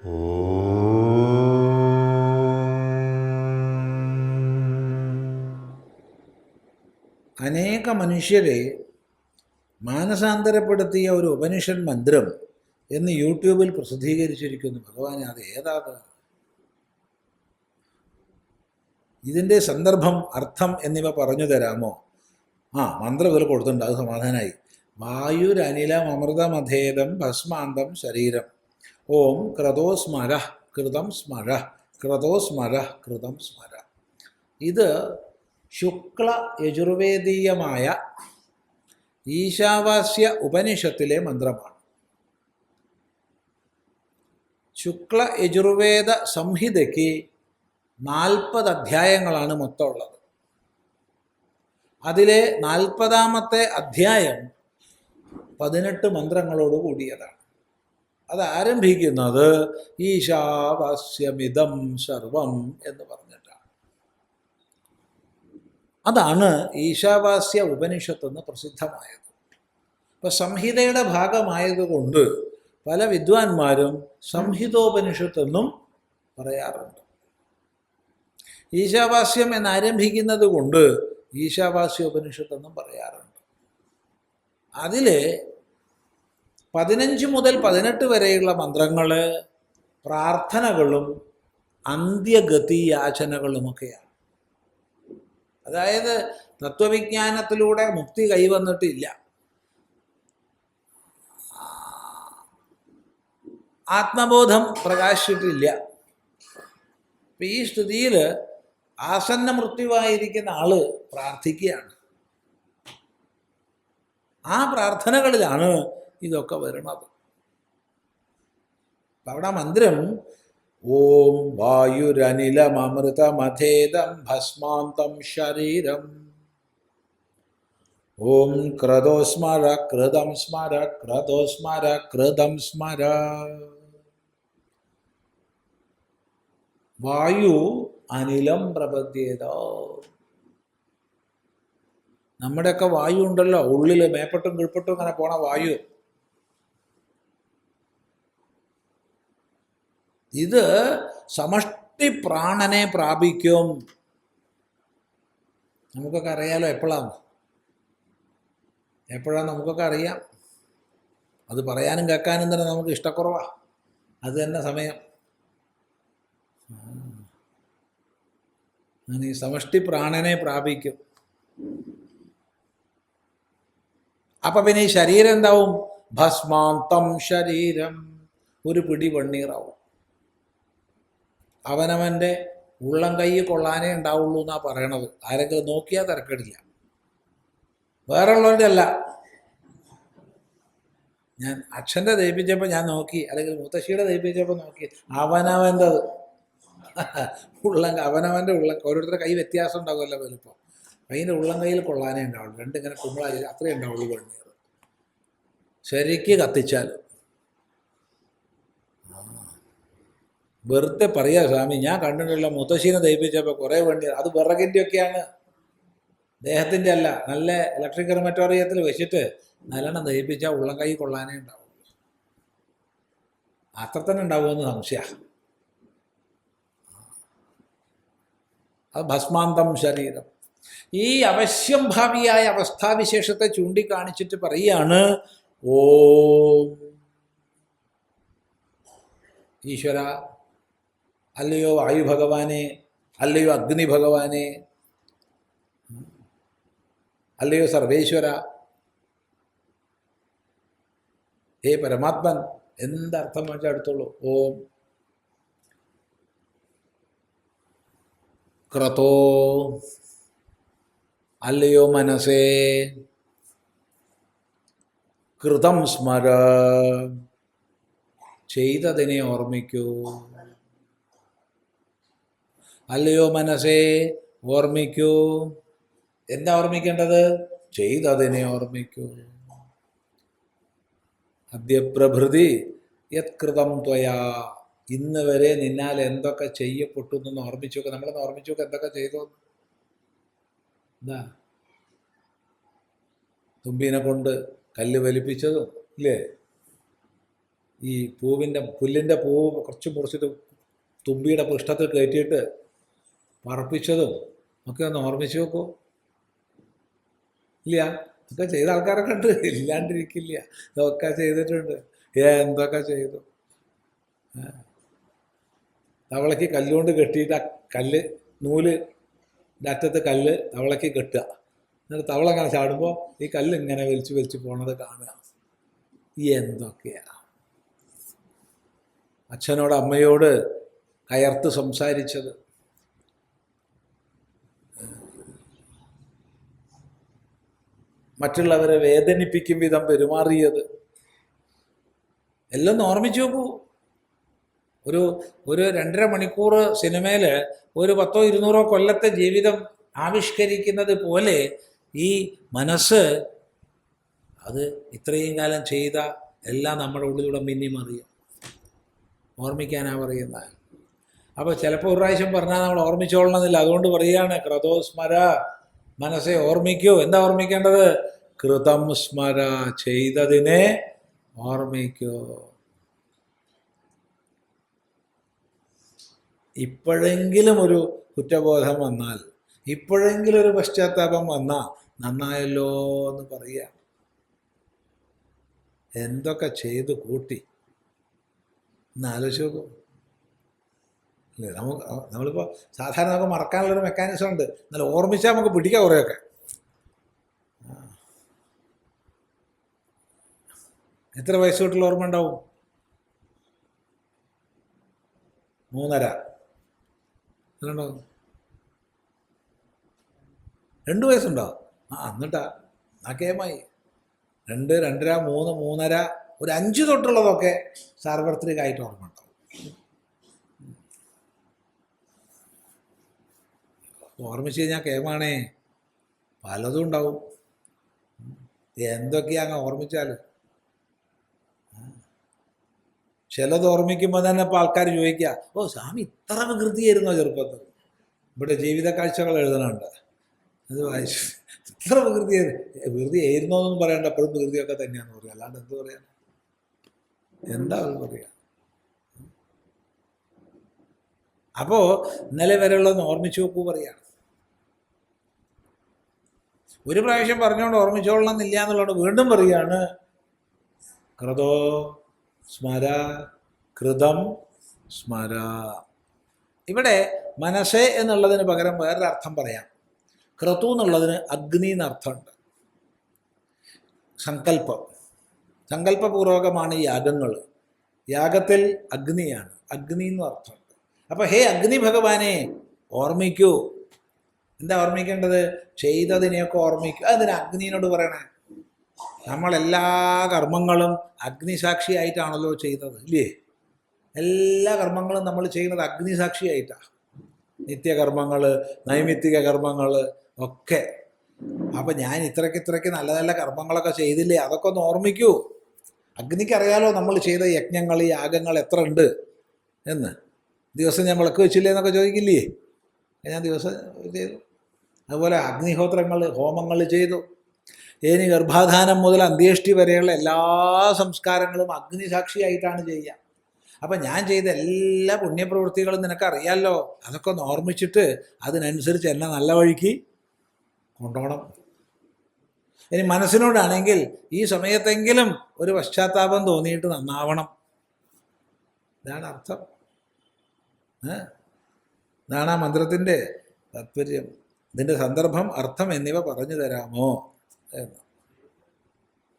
അനേക മനുഷ്യരെ മാനസാന്തരപ്പെടുത്തിയ ഒരു ഉപനിഷൻ മന്ത്രം എന്ന് യൂട്യൂബിൽ പ്രസിദ്ധീകരിച്ചിരിക്കുന്നു. ഭഗവാനെ അത് ഏതാത് ഇതിന്റെ സന്ദർഭം അർത്ഥം എന്നിവ പറഞ്ഞു തരാമോ? ആ മന്ത്രം ഇതിൽ കൊടുത്തിട്ടുണ്ട്. അത് സമാധാനമായി വായുരനിലം അമൃതമധേദം ഭസ്മാന്തം ശരീരം. ഓം ക്രതോ സ്മര കൃതം സ്മര ക്രതോ സ്മര കൃതം സ്മര. ഇത് ശുക്ല യജുർവേദീയമായ ഈശാവാസ്യ ഉപനിഷത്തിലെ മന്ത്രമാണ്. ശുക്ല യജുർവേദ സംഹിതയ്ക്ക് നാൽപ്പത് അധ്യായങ്ങളാണ് മൊത്തമുള്ളത്. അതിലെ നാൽപ്പതാമത്തെ അധ്യായം പതിനെട്ട് മന്ത്രങ്ങളോട് കൂടിയതാണ്. അത് ആരംഭിക്കുന്നത് ഈശാവാസ്യമിതം സർവം എന്ന് പറഞ്ഞിട്ടാണ്. അതാണ് ഈശാവാസ്യ ഉപനിഷത്ത് എന്ന് പ്രസിദ്ധമായത്. ഇപ്പം സംഹിതയുടെ ഭാഗമായതുകൊണ്ട് പല വിദ്വാൻമാരും സംഹിതോപനിഷത്തെന്നും പറയാറുണ്ട്. ഈശാവാസ്യം എന്നാരംഭിക്കുന്നത് കൊണ്ട് ഈശാവാസ്യ ഉപനിഷത്തെന്നും പറയാറുണ്ട്. അതിൽ പതിനഞ്ച് മുതൽ പതിനെട്ട് വരെയുള്ള മന്ത്രങ്ങൾ പ്രാർത്ഥനകളും അന്ത്യഗതി യാചനകളുമൊക്കെയാണ്. അതായത് തത്വവിജ്ഞാനത്തിലൂടെ മുക്തി കൈവന്നിട്ടില്ല. ആത്മബോധം പ്രകാശിച്ചിട്ടില്ല. അപ്പം ഈ സ്ഥിതിയിൽ ആസന്ന മൃത്യുവായിരിക്കുന്ന ആൾ പ്രാർത്ഥിക്കുകയാണ്. ആ പ്രാർത്ഥനകളിലാണ് ഇതൊക്കെ വരണത്. അവിടെ മന്ത്രം ഓം വായുരനിലമൃതമധേദം ഭസ്മാന്തം ശരീരം. ഓം ക്രതോ സ്മര കൃതം സ്മര. ക്രതോ സ്മര കൃതം സ്മര വായു അനിലം പ്രപദ്ധ്യത നമ്മുടെയൊക്കെ വായു ഉണ്ടല്ലോ ഉള്ളിൽ മേപ്പട്ടും കീഴ്പട്ടും അങ്ങനെ പോണ വായു. ഇത് സമഷ്ടി പ്രാണനെ പ്രാപിക്കും. നമുക്കൊക്കെ അറിയാലോ എപ്പോഴാണ്? എപ്പോഴാണ് നമുക്കൊക്കെ അറിയാം? അത് പറയാനും കേൾക്കാനും തന്നെ നമുക്ക് ഇഷ്ടക്കുറവാ. അത് തന്നെ സമയം. ഈ സമഷ്ടി പ്രാണനെ പ്രാപിക്കും. അപ്പൊ പിന്നെ ഈ ശരീരം എന്താവും? ഭസ്മാന്തം ശരീരം. ഒരു പിടി വെണ്ണീറാവും. അവനവന്റെ ഉള്ളം കൈ കൊള്ളാനേ ഉണ്ടാവുള്ളൂ എന്നാ പറയണത്. ആരെങ്കിലും നോക്കിയാൽ തിരക്കേടില്ല. വേറെ ഉള്ളവരുടെ അല്ല. ഞാൻ അച്ഛന്റെ ദയിപ്പിച്ചപ്പോൾ ഞാൻ നോക്കി അല്ലെങ്കിൽ മുത്തശ്ശിയുടെ ദയിപ്പിച്ചപ്പോൾ നോക്കി. അവനവന്റെത് ഉള്ളം അവനവന്റെ ഉള്ളം ഓരോരുത്തരുടെ കൈ വ്യത്യാസം ഉണ്ടാകുമല്ലോ വലുപ്പം. കൈന്റെ ഉള്ളം കയ്യിൽ കൊള്ളാനേ ഉണ്ടാവുള്ളൂ. രണ്ടിങ്ങനെ കുമ്പളായി അത്രയേ ഉണ്ടാവുള്ളൂ വെണ്ണീർ ശരിക്ക് കത്തിച്ചാൽ വെറുതെ പറയാ സ്വാമി ഞാൻ കണ്ടിട്ടുള്ള മുത്തശ്ശീനെ ദയിപ്പിച്ചപ്പോൾ കുറേ വണ്ടി അത് വിറകിന്റെ ഒക്കെയാണ് ദേഹത്തിന്റെ അല്ല നല്ല ഇലക്ട്രിക് ക്രമറ്റോറിയത്തിൽ വെച്ചിട്ട് നല്ലോണം ദഹിപ്പിച്ചാൽ ഉള്ളം കൈ കൊള്ളാനേ ഉണ്ടാവുള്ളൂ. അത്ര തന്നെ ഉണ്ടാവുമെന്ന് സംശയ. അത് ഭസ്മാന്തം ശരീരം. ഈ അവശ്യം ഭാവിയായ അവസ്ഥാവിശേഷത്തെ ചൂണ്ടിക്കാണിച്ചിട്ട് പറയുകയാണ് ഓ. ഈശ്വര അല്ലയോ വായു ഭഗവാനെ അല്ലയോ അഗ്നി ഭഗവാനെ അല്ലയോ സർവേശ്വര ഹേ പരമാത്മൻ എന്തർത്ഥം വെച്ചാൽ അടുത്തുള്ളൂ. ഓം. ക്രതോ. അല്ലയോ മനസ്സേ. കൃതം സ്മര. ചെയ്തതിനെ ഓർമ്മിക്കൂ. അല്ലയോ മനസ്സേ ഓർമ്മിക്കൂ. എന്താ ഓർമ്മിക്കേണ്ടത്? ചെയ്തതിനെ ഓർമ്മിക്കൂ. അദ്യപ്രഭൃതി യത്കൃതം ത്വയാ. ഇന്ന് വരെ നിന്നാൽ എന്തൊക്കെ ചെയ്യപ്പെട്ടു എന്നൊന്ന് ഓർമ്മിച്ചു നോക്കുക നമ്മളൊന്ന് ഓർമ്മിച്ചു നോക്കുക എന്തൊക്കെ ചെയ്തു. എന്താ? തുമ്പീനെ കൊണ്ട് കല്ല് വലിപ്പിച്ചതും ഇല്ലേ? ഈ പൂവിന്റെ പുല്ലിന്റെ പൂവ് കുറച്ച് മുറിച്ചിട്ട് തുമ്പിയുടെ പൃഷ്ഠത്തിൽ കയറ്റിയിട്ട് പറപ്പിച്ചതും ഒക്കെ ഒന്ന് ഓർമ്മിച്ച് നോക്കൂ ഇല്ല ഇതൊക്കെ ചെയ്ത ആൾക്കാരെ ഉണ്ട്. ഇല്ലാണ്ടിരിക്കില്ല. ഇതൊക്കെ ചെയ്തിട്ടുണ്ട്. എന്തൊക്കെ ചെയ്തു. തവളയ്ക്ക് കല്ലുകൊണ്ട് കെട്ടിയിട്ട് കല്ല് നൂൽ അറ്റത്ത് കല്ല് തവളയ്ക്ക് കെട്ടുക. എന്നിട്ട് തവള അങ്ങനെ ചാടുമ്പോൾ ഈ കല്ല് ഇങ്ങനെ വലിച്ചു വലിച്ചു പോണത് കാണുക. എന്തൊക്കെയാ? അച്ഛനോട് അമ്മയോട് കയർത്ത് സംസാരിച്ചത്. മറ്റുള്ളവരെ വേദനിപ്പിക്കും വിധം പെരുമാറിയത്. എല്ലാം ഓർമ്മിച്ച് നോക്കൂ. ഒരു ഒരു രണ്ടര മണിക്കൂർ സിനിമയിൽ ഒരു പത്തോ ഇരുന്നൂറോ കൊല്ലത്തെ ജീവിതം ആവിഷ്കരിക്കുന്നത് പോലെ ഈ മനസ്സ് അത് ഇത്രയും കാലം ചെയ്ത എല്ലാം നമ്മുടെ ഉള്ളിലൂടെ മിന്നി മറിയും. ഓർമ്മിക്കാനാ പറയുന്ന അപ്പോൾ ചിലപ്പോൾ ഒരു പ്രാവശ്യം പറഞ്ഞാൽ നമ്മൾ ഓർമ്മിച്ചോളണമെന്നില്ല. അതുകൊണ്ട് പറയുകയാണ് ക്രതോ സ്മര മനസ്സെ ഓർമ്മിക്കൂ. എന്താ ഓർമ്മിക്കേണ്ടത്? കൃതം സ്മര ചെയ്തതിനെ ഓർമ്മിക്കൂ. ഇപ്പോഴെങ്കിലും ഒരു കുറ്റബോധം വന്നാൽ ഇപ്പോഴെങ്കിലും ഒരു പശ്ചാത്താപം വന്നാൽ നന്നായല്ലോ എന്ന് പറയുക എന്തൊക്കെ ചെയ്തു കൂട്ടി? എന്ന് ആലോചിച്ച് നോക്കൂ. നമുക്ക് നമ്മളിപ്പോൾ സാധാരണ നമുക്ക് മറക്കാനുള്ളൊരു മെക്കാനിസം ഉണ്ട്. എന്നാൽ ഓർമ്മിച്ചാൽ നമുക്ക് പിടിക്കാം കുറേയൊക്കെ. എത്ര വയസ്സ് തൊട്ടുള്ള ഓർമ്മ ഉണ്ടാവും? മൂന്നര. അതുകൊണ്ടോ രണ്ട് വയസ്സുണ്ടോ? ആ എന്നിട്ടാ. നാക്കേമായി കേമായി രണ്ട് രണ്ടര മൂന്ന് മൂന്നര ഒരു അഞ്ച് തൊട്ടുള്ളതൊക്കെ സാർവത്രികമായിട്ട് ഓർമ്മ ഉണ്ടാവും. ഓർമ്മിച്ച് കഴിഞ്ഞാൽ കേമാണേ. പലതും ഉണ്ടാവും. എന്തൊക്കെയാ അങ്ങ് ഓർമ്മിച്ചാൽ ചിലത് ഓർമ്മിക്കുമ്പോൾ തന്നെ ഇപ്പോൾ ആൾക്കാർ ചോദിക്കുക ഓ സ്വാമി ഇത്ര വികൃതിയായിരുന്നോ ചെറുപ്പത്തിൽ ഇവിടെ ജീവിത കാഴ്ചകൾ എഴുതണുണ്ട്. അത് വായിച്ചു ഇത്ര വികൃതി വികൃതി ആയിരുന്നോ എന്നൊന്നും പറയണ്ട. എപ്പോഴും വികൃതിയൊക്കെ തന്നെയാണെന്ന് പറയാം. അല്ലാണ്ട് എന്ത് പറയാൻ എന്താ അത് പറയുക അപ്പോൾ ഇന്നലെ വരെയുള്ളതെന്ന് ഓർമ്മിച്ച് നോക്കൂ പറയാണ് ഒരു പ്രാവശ്യം പറഞ്ഞുകൊണ്ട് ഓർമ്മിച്ചോളണം എന്നില്ല എന്നുള്ളത് വീണ്ടും പറയുകയാണ്. ക്രതോ സ്മര കൃതം സ്മര. ഇവിടെ മനസ്സേ എന്നുള്ളതിന് പകരം വേറൊരു അർത്ഥം പറയാം. ക്രതു എന്നുള്ളതിന് അഗ്നി എന്നർത്ഥമുണ്ട്. സങ്കല്പം. സങ്കല്പപൂർവകമാണ് ഈ യാഗങ്ങൾ. യാഗത്തിൽ അഗ്നിയാണ്. അഗ്നി എന്നർത്ഥമുണ്ട്. അപ്പോൾ ഹേ അഗ്നി ഭഗവാനെ ഓർമ്മിക്കൂ എന്താ ഓർമ്മിക്കേണ്ടത്? ചെയ്തതിനെയൊക്കെ ഓർമ്മിക്കുക. അതിന് അഗ്നിയോട് പറയണേ? നമ്മളെല്ലാ കർമ്മങ്ങളും അഗ്നിസാക്ഷിയായിട്ടാണല്ലോ ചെയ്തത് ഇല്ലേ? എല്ലാ കർമ്മങ്ങളും നമ്മൾ ചെയ്യുന്നത് അഗ്നിസാക്ഷിയായിട്ടാണ് നിത്യകർമ്മങ്ങൾ നൈമിത്തിക കർമ്മങ്ങൾ ഒക്കെ. അപ്പം ഞാൻ ഇത്രയ്ക്ക് ഇത്രയ്ക്ക് നല്ല നല്ല കർമ്മങ്ങളൊക്കെ ചെയ്തില്ലേ? അതൊക്കെ ഒന്ന് ഓർമ്മിക്കൂ. അഗ്നിക്ക് അറിയാലോ നമ്മൾ ചെയ്ത യജ്ഞങ്ങൾ യാഗങ്ങൾ എത്ര ഉണ്ട് എന്ന്. ദിവസം ഞാൻ വിളക്ക് വെച്ചില്ലേ എന്നൊക്കെ ചോദിക്കില്ലേ? ഞാൻ ദിവസം ചെയ്തു അതുപോലെ അഗ്നിഹോത്രങ്ങൾ ഹോമങ്ങൾ ചെയ്തു. ഇനി ഗർഭാധാനം മുതൽ അന്ത്യേഷ്ടി വരെയുള്ള എല്ലാ സംസ്കാരങ്ങളും അഗ്നി അഗ്നിസാക്ഷിയായിട്ടാണ് ചെയ്യുക. അപ്പം ഞാൻ ചെയ്ത എല്ലാ പുണ്യപ്രവൃത്തികളും നിനക്കറിയാമല്ലോ അതൊക്കെ ഒന്ന് ഓർമ്മിച്ചിട്ട് അതിനനുസരിച്ച് എന്നെ നല്ല വഴിക്ക് കൊണ്ടുപോകണം ഇനി മനസ്സിനോടാണെങ്കിൽ ഈ സമയത്തെങ്കിലും ഒരു പശ്ചാത്താപം തോന്നിയിട്ട് നന്നാവണം. ഇതാണ് അർത്ഥം? ഇതാണ് ആ മന്ത്രത്തിന്റെ താല്പര്യം ഇതിന്റെ സന്ദർഭം അർത്ഥം എന്നിവ പറഞ്ഞു തരാമോ എന്ന്.